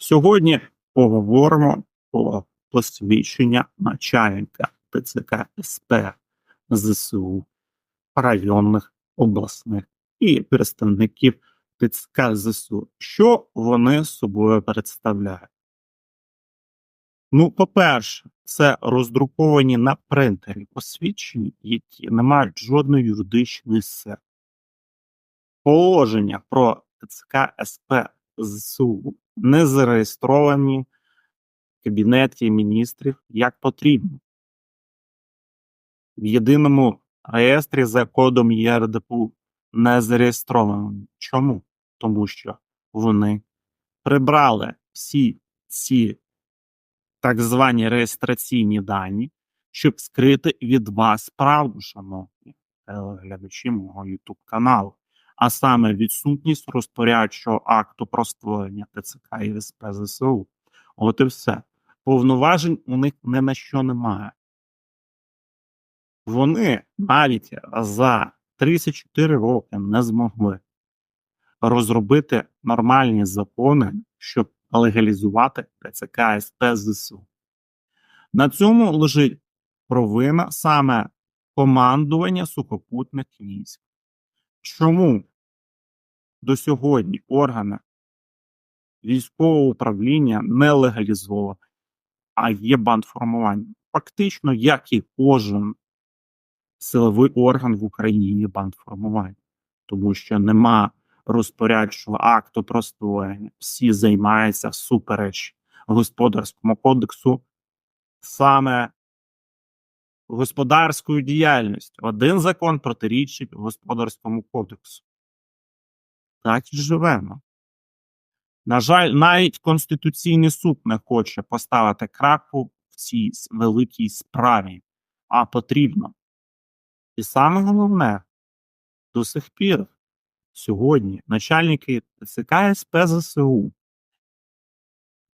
Сьогодні поговоримо про посвідчення начальника ТЦК СП ЗСУ районних, обласних і представників ТЦК ЗСУ. Що вони собою представляють? Ну, по-перше, це роздруковані на принтері посвідчення, які не мають жодної юридичної сили. Положення про ТЦК СП ЗСУ не зареєстровані в Кабінеті міністрів як потрібно. В єдиному реєстрі за кодом ЄРДПУ не зареєстровані. Чому? Тому що вони прибрали всі ці так звані реєстраційні дані, щоб скрити від вас правду, шановні глядачі мого YouTube каналу, а саме відсутність розпорядчого акту про створення ТЦК і СП ЗСУ. От і все. Повноважень у них ні на що немає. Вони навіть за 34 роки не змогли розробити нормальні закони, щоб легалізувати ТЦК СП ЗСУ. На цьому лежить провина саме командування сухопутних військ. Чому до сьогодні органи військового управління не легалізовані, а є бандформування? Фактично, як і кожен силовий орган в Україні є бандформування, тому що нема розпорядчого акту про створення. Всі займаються супереч господарському кодексу саме господарською діяльністю. Один закон протирічить господарському кодексу. Так і живемо. На жаль, навіть Конституційний суд не хоче поставити крапку в цій великій справі, а потрібно. І саме головне, до сих пір сьогодні начальники ТЦК СП ЗСУ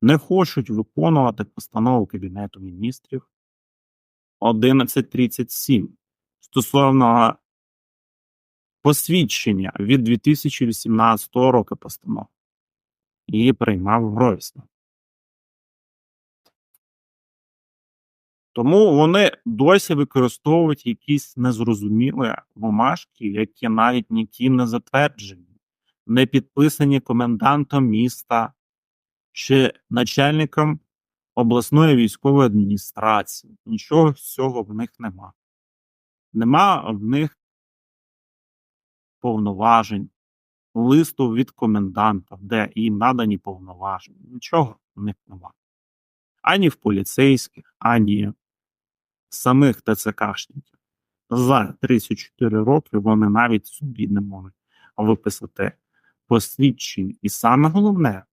не хочуть виконувати постанову Кабінету міністрів 1137 стосовно посвідчення від 2018 року постанов. Її приймав Гройсман. Тому вони досі використовують якісь незрозумілі бумажки, які навіть ніким не затверджені, не підписані комендантом міста чи начальником обласної військової адміністрації. Нічого цього в них нема. Нема в них повноважень, листу від коменданта, де їм надані повноваження. Нічого в них нема. Ані в поліцейських, ані самих ТЦКшників. За 34 роки вони навіть собі не можуть виписати посвідчення. І саме головне,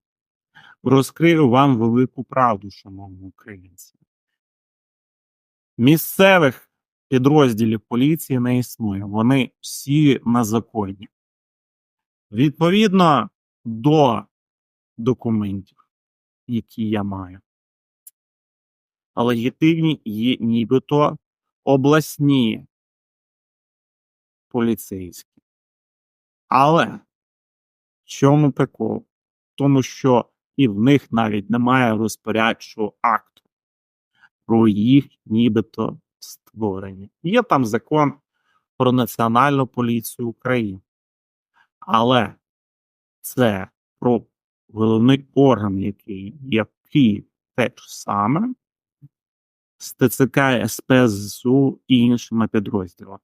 розкрию вам велику правду, шановні українці. Місцевих підрозділів поліції не існує. Вони всі незаконні. Відповідно до документів, які я маю, легітимні є нібито обласні поліцейські. Але в чому прикол? Тому що і в них навіть немає розпорядчого акту про їх нібито створення. Є там закон про Національну поліцію України. Але це про головний орган, який є в Києві, те ж саме з ТЦК СП і іншими підрозділами.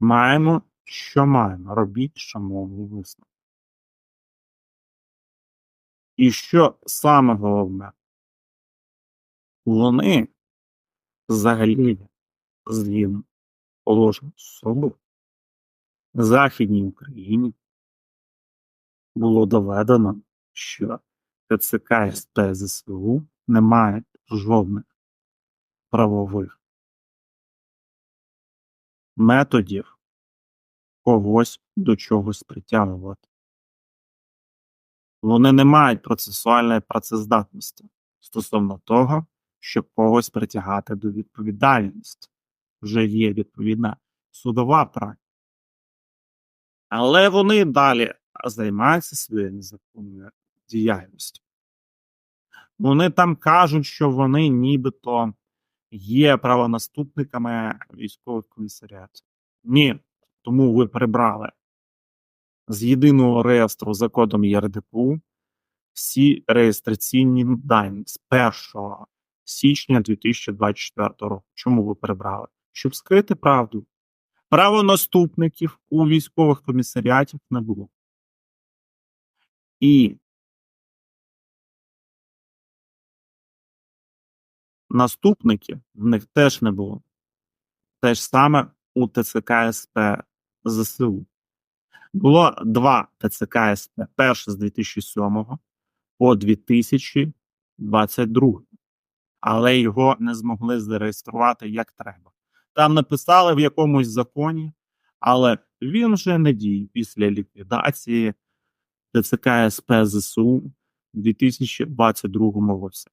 Маємо, що маємо. Робіть, шановні висновки. І що саме головне, вони взагалі згідно положення особи в Західній Україні було доведено, що ТЦК СП ЗСУ не мають жодних правових методів когось до чогось притягувати. Вони не мають процесуальної працездатності стосовно того, щоб когось притягати до відповідальності. Вже є відповідна судова практика. Але вони далі займаються своєю незаконною діяльності. Вони там кажуть, що вони нібито є правонаступниками військових комісаріатів. Ні, тому ви прибрали з єдиного реєстру за кодом ЄРДПУ всі реєстраційні дані з 1 січня 2024 року. Чому ви прибрали? Щоб скрити правду. Правонаступників у військових комісаріатів не було. І наступників в них теж не було. Те ж саме у ТЦК СП ЗСУ. Було два ТЦК СП. Перше з 2007 по 2022. Але його не змогли зареєструвати як треба. Там написали в якомусь законі, але він вже не діє після ліквідації ТЦК СП ЗСУ в 2022 році.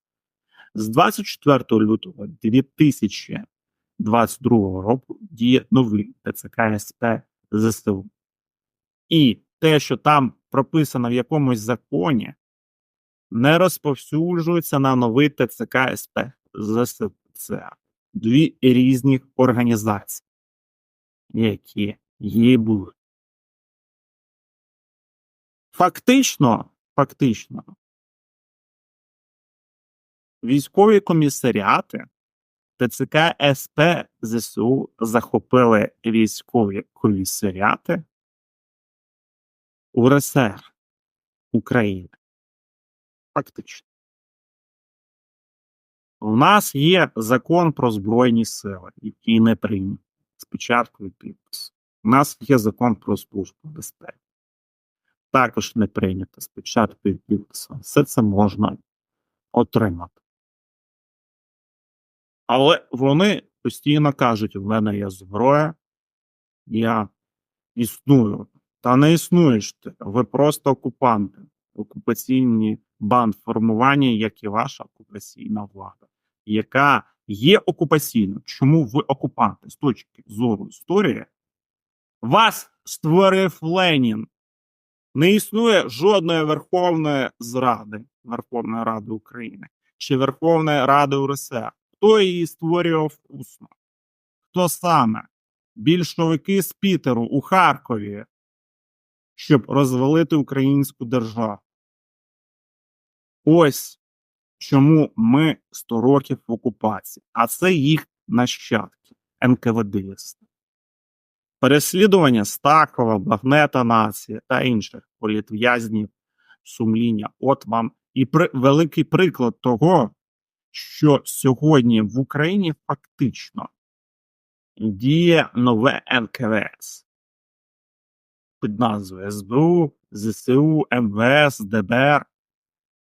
З 24 лютого 2022 року діє новий ТЦК СП ЗСУ. І те, що там прописано в якомусь законі, не розповсюджується на новий ТЦК СП ЗСУ. Це дві різні організації, які є були. Фактично, фактично, військові комісаріати ТЦК СП ЗСУ захопили військові комісаріати УРСР України. Фактично. У нас є закон про Збройні сили, який не прийнятий спочатку і підпису. У нас є закон про службу безпеки. Також не прийнято спочатку і підпису. Все це можна отримати. Але вони постійно кажуть: у мене є зброя, я існую. Та не існуєш ти. Ви просто окупанти, окупаційні бандформування, як і ваша окупаційна влада, яка є окупаційною. Чому ви окупанти з точки зору історії? Вас створив Ленін. Не існує жодної Верховної зради Верховної Ради України чи Верховної Ради УРСР. Хто її створював усно? Хто саме? Більшовики з Пітеру у Харкові, щоб розвалити українську державу. Ось чому ми 100 років в окупації, а це їх нащадки, НКВДисти. Переслідування Стахова, Багнета Нації та інших політв'язнів сумління. От вам і при, великий приклад того, що сьогодні в Україні фактично діє нове НКВС під назвою СБУ, ЗСУ, МВС, ДБР.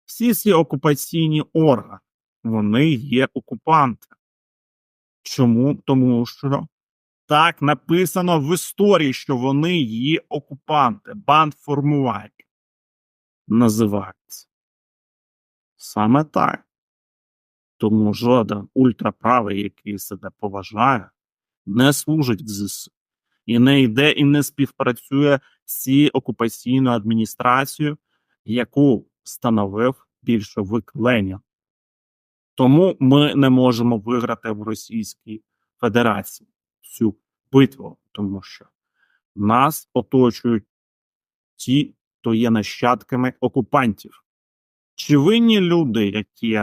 Всі ці окупаційні органи, вони є окупанти. Чому? Тому що так написано в історії, що вони є окупанти, бандформування називаються. Саме так. Тому жоден ультраправий, який себе поважає, не служить в ЗСУ і не йде і не співпрацює з окупаційною адміністрацією, яку становив більшовик Ленін. Тому ми не можемо виграти в Російській Федерації цю битву, тому що нас оточують ті, хто є нащадками окупантів. Чи винні люди, які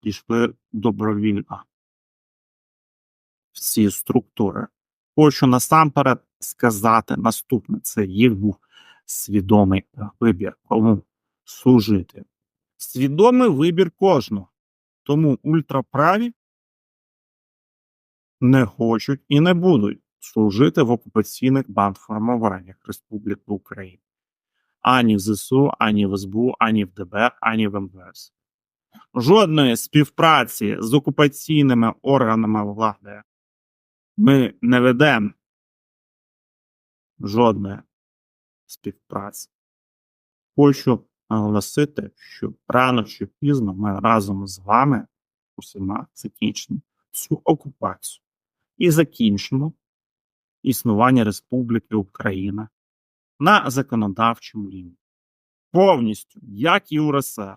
пішли добровільно в ці структури? Хочу насамперед сказати наступне: це їх був свідомий вибір, кому служити. Свідомий вибір кожного. Тому ультраправі не хочуть і не будуть служити в окупаційних бандформуваннях Республіки України. Ані в ЗСУ, ані в СБУ, ані в ДБР, ані в МВС. Жодної співпраці з окупаційними органами влади ми не ведемо жодної співпраці. Хочу наголосити, що рано чи пізно ми разом з вами усіма закінчимо цю окупацію і закінчимо існування Республіки Україна на законодавчому рівні. повністю, як і УРСР.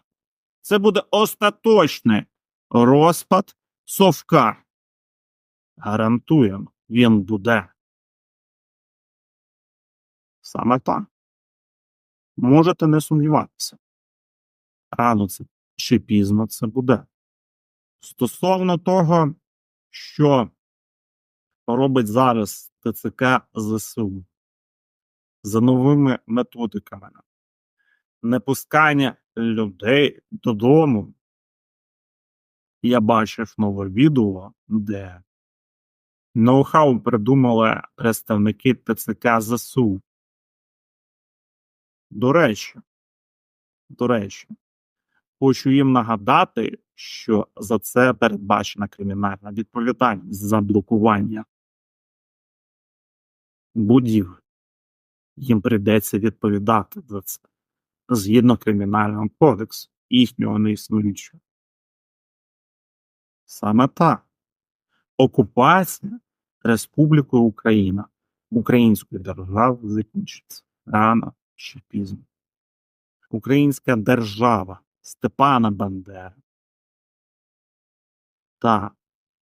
Це буде остаточний розпад совка. Гарантуємо, він буде. Саме так. Можете не сумніватися. Рано це чи пізно це буде. Стосовно того, що робить зараз ТЦК ЗСУ за новими методиками, не пускання людей додому. Я бачив нове відео, де ноу-хау придумали представники ТЦК ЗСУ. До речі, до речі, хочу їм нагадати, що за це передбачена кримінальна відповідальність за блокування будівель. Їм прийдеться відповідати за це згідно кримінального кодексу їхнього неіснуючого. Саме так. Окупація Республікою Україна української держави закінчиться рано чи пізно. Українська держава Степана Бандери та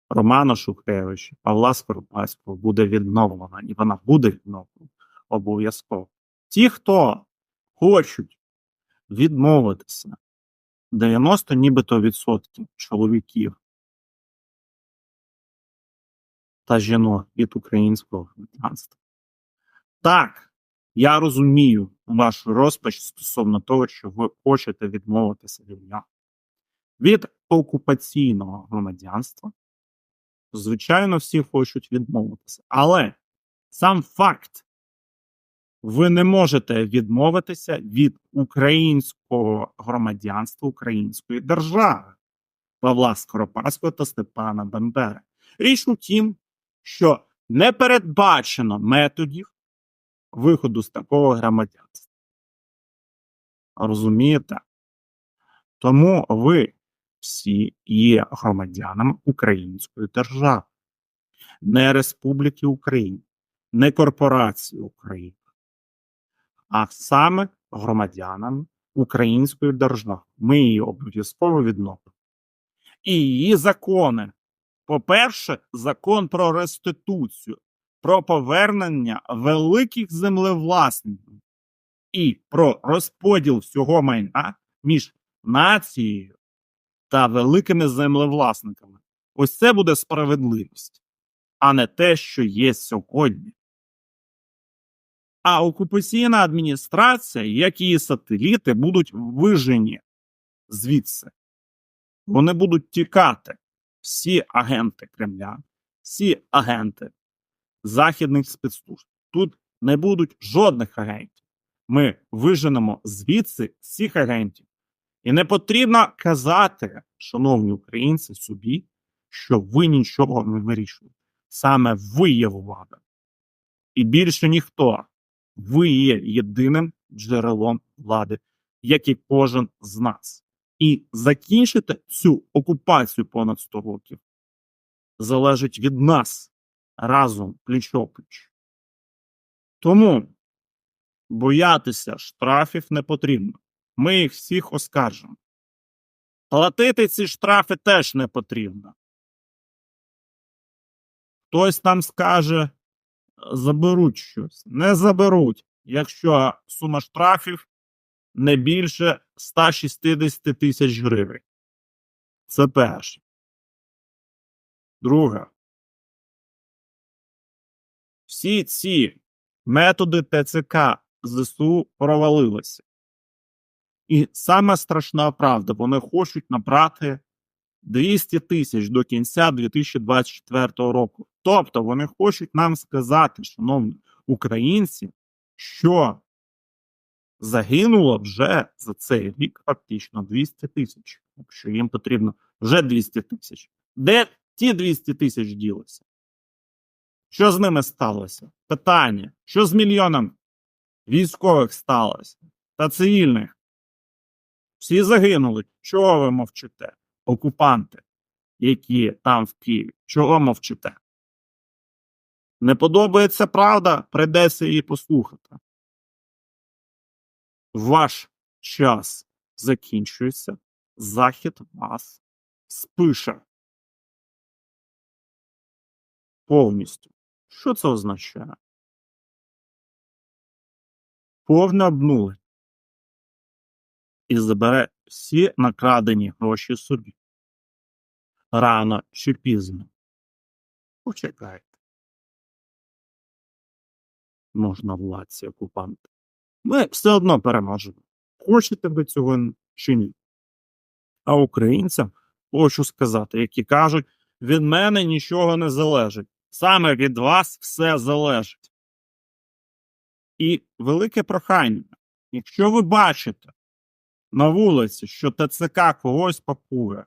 Романа Шухевича, Павла Скоропадського буде відновлена, і вона буде відновлена обов'язково. Ті, хто хочуть відмовитися 90 нібито відсотків чоловіків та жінок від українського громадянства. Так, я розумію вашу розпач стосовно того, що ви хочете відмовитися від нього. Від окупаційного громадянства, звичайно, всі хочуть відмовитися. Але сам факт, ви не можете відмовитися від українського громадянства української держави Павла Скоропадського та Степана Бандери. Річ у тім, що не передбачено методів виходу з такого громадянства. Розумієте? Тому ви всі є громадянами української держави, не Республіки України, не корпорації України, а саме громадянами української держави. Ми її обов'язково відновимо. І її закони. По-перше, закон про реституцію, про повернення великих землевласників і про розподіл всього майна між нацією та великими землевласниками. Ось це буде справедливість, а не те, що є сьогодні. А окупаційна адміністрація, як її сателіти, будуть вижені звідси. Вони будуть тікати. Всі агенти Кремля, всі агенти західних спецслужб. Тут не будуть жодних агентів. Ми виженемо звідси всіх агентів. І не потрібно казати, шановні українці, собі, що ви нічого не вирішуєте. Саме ви є влада. І більше ніхто. Ви є єдиним джерелом влади, як і кожен з нас. І закінчити цю окупацію понад 100 років залежить від нас разом пліч-опліч. Тому боятися штрафів не потрібно. Ми їх всіх оскаржимо. Платити ці штрафи теж не потрібно. Хтось там скаже, заберуть щось. Не заберуть, якщо сума штрафів не більше 160 тисяч гривень. Це перше. Друге. Всі ці методи ТЦК ЗСУ провалилися. І саме страшна правда, вони хочуть набрати 200 тисяч до кінця 2024 року. Тобто вони хочуть нам сказати, шановні українці, що загинуло вже за цей рік фактично 200 тисяч, якщо їм потрібно вже 200 тисяч. Де ті 200 тисяч ділися? Що з ними сталося? Питання: що з мільйоном військових сталося та цивільних? Всі загинули. Чого ви мовчите? Окупанти, які там в Києві. Чого мовчите? Не подобається правда, прийдеться її послухати. Ваш час закінчується, захід вас спише. Повністю. Що це означає? Повне обнулення. І забере всі накрадені гроші собі. Рано чи пізно. Почекайте. Можна владці окупанти. Ми все одно переможемо. Хочете ви цього чи ні? А українцям хочу сказати, які кажуть, від мене нічого не залежить. Саме від вас все залежить. І велике прохання. Якщо ви бачите на вулиці, що ТЦК когось пакує,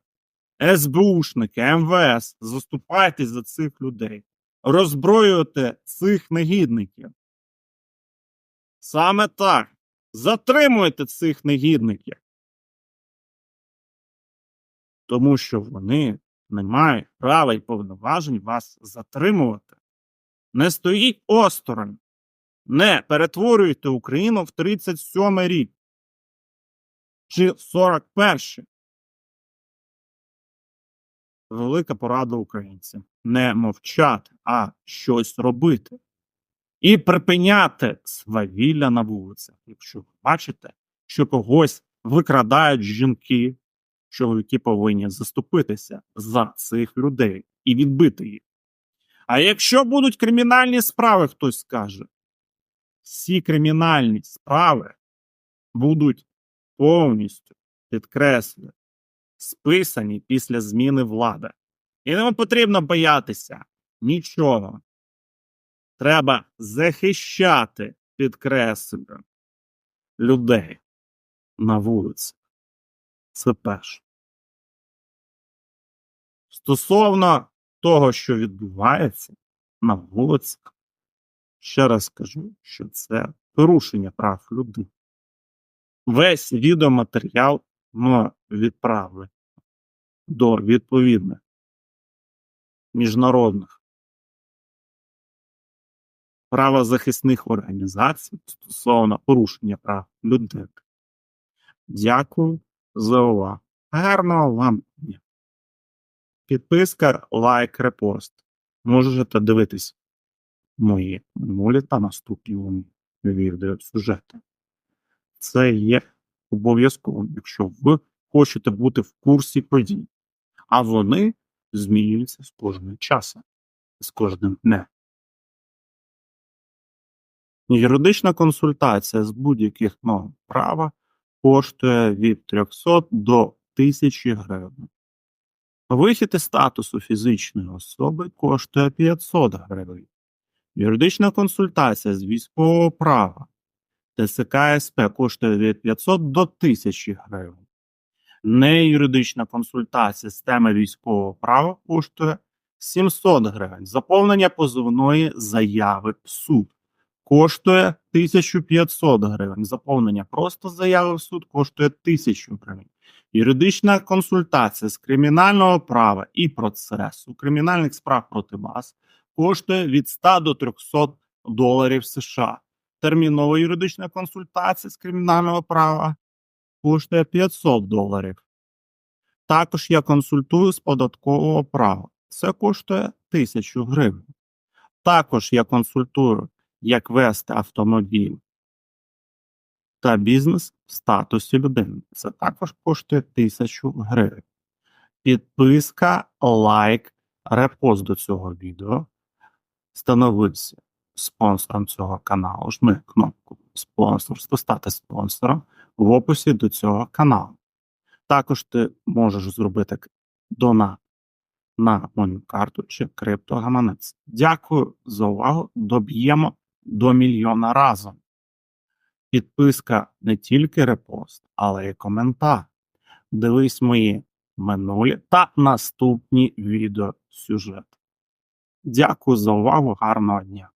СБУшники, МВС, заступайтесь за цих людей, роззброюйте цих негідників. Саме так. Затримуйте цих негідників. Тому що вони не мають права і повноважень вас затримувати. Не стоїть осторонь. Не перетворюйте Україну в 37 рік. Чи в 41. Велика порада українцям. Не мовчати, а щось робити. І припиняти свавілля на вулицях. Якщо ви бачите, що когось викрадають жінки, чоловіки повинні заступитися за цих людей і відбити їх. А якщо будуть кримінальні справи, хтось скаже, всі кримінальні справи будуть повністю підкреслені, списані після зміни влади. І не потрібно боятися нічого. Треба захищати, підкреслюю, людей на вулиці. Це перше. Стосовно того, що відбувається на вулицях, ще раз скажу, що це порушення прав людини. Весь відеоматеріал ми відправили до відповідних міжнародних правозахисних організацій стосовно порушення прав людини. Дякую за увагу. Гарного вам дня. Підписка, лайк, репост. Можете дивитись мої минулі та наступні відеосюжети. Це є обов'язково, якщо ви хочете бути в курсі подій. А вони змінюються з кожним часом, з кожним днем. Юридична консультація з будь-яких норм права коштує від 300 до 1000 гривень. Вихід із статусу фізичної особи коштує 500 гривень. Юридична консультація з військового права ТСК СП коштує від 500 до 1000 гривень. Неюридична консультація з теми військового права коштує 700 гривень. Заповнення позовної заяви в суд коштує 1500 гривень. Заповнення просто заяви в суд коштує 1000 гривень. Юридична консультація з кримінального права і процесу кримінальних справ проти вас коштує від 100 до 300 доларів США. Термінова юридична консультація з кримінального права коштує 500 доларів. Також я консультую з податкового права. Це коштує 1000 гривень. Також я консультую, як вести автомобіль та бізнес в статусі людини. Це також коштує 1000 гривень. Підписка, лайк, репост до цього відео. Становися спонсором цього каналу. Жми кнопку спонсорство, стати спонсором в описі до цього каналу. Також ти можеш зробити донат на мою карту чи криптогаманець. Дякую за увагу. Доб'ємо до мільйона разом. Підписка не тільки репост, але й коментар. Дивись мої минулі та наступні відеосюжети. Дякую за увагу, гарного дня!